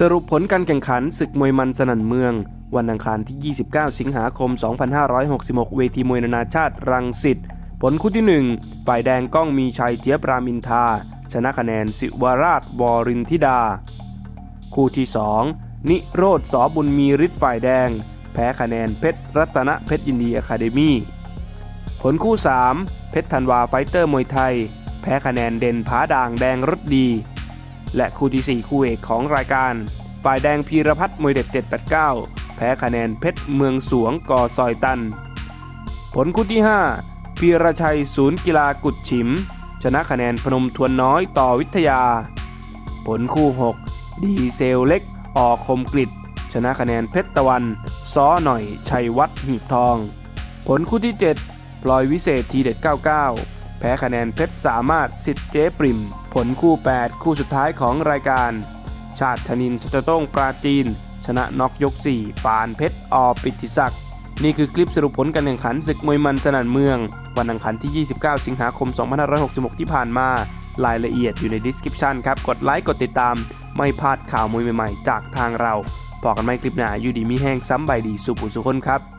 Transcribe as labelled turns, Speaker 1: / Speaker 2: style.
Speaker 1: สรุปผลการแข่งขันศึกมวยมันสนั่นเมือง วันอังคารที่ 29 สิงหาคม 2566 เวทีมวยนานาชาติรังสิตผลคู่ที่ 1 ฝ่ายแดงก้องมีชัยเจี๊ยบรามินทา ชนะคะแนนสิวราชวรินทิดา คู่ที่ 2 นิโรธสอบุญมีฤทธิ์ฝ่ายแดง แพ้คะแนนเพชรรัตนเพชรยินดีอะคาเดมี่ผลคู่ 3 เพชรธันวาไฟเตอร์มวยไทย แพ้คะแนนเด่นผาด่างแดงรถดี และคู่ที่ 4 คู่เอกของรายการ ฝ่ายแดงพีรพัฒน์มวยเด็ด 789 แพ้คะแนนเพชรเมืองสวงกอซอยตัน ผลคู่ที่ 5 พีรชัยศูนย์กีฬากุดฉิม ชนะคะแนนพนมทวนน้อยต่อวิทยา ผลคู่ 6 ดีเซลเล็กออกคมกริดชนะคะแนนเพชรตะวัน ซ้อหน่อยชัยวัฒน์หีบทอง ผลคู่ที่ 7 พลอยวิเศษทีเด็ด 99 แพ้คะแนนเพชรสามารถสิทธิ์เจ๊ปริม ผลคู่ 8 คู่สุดท้ายของรายการ ชาติธนินทร์ชตโต้งปราจีน ชนะน็อกยก 4 ปานเพชรอปิติศักดิ์นี่คือคลิปสรุปผลการแข่งขันศึกมวยมันสนั่นเมือง วันอังคารที่ 29 สิงหาคม 2566 ที่ผ่านมารายละเอียดอยู่ใน description ครับ กดไลค์กดติดตาม ไม่พลาดข่าวมวยใหม่ๆ จากทางเราบอกันไหมคลิปหน้าอยู่ดีมีแห้งซ้ำใบดีสุปุสุคนครับ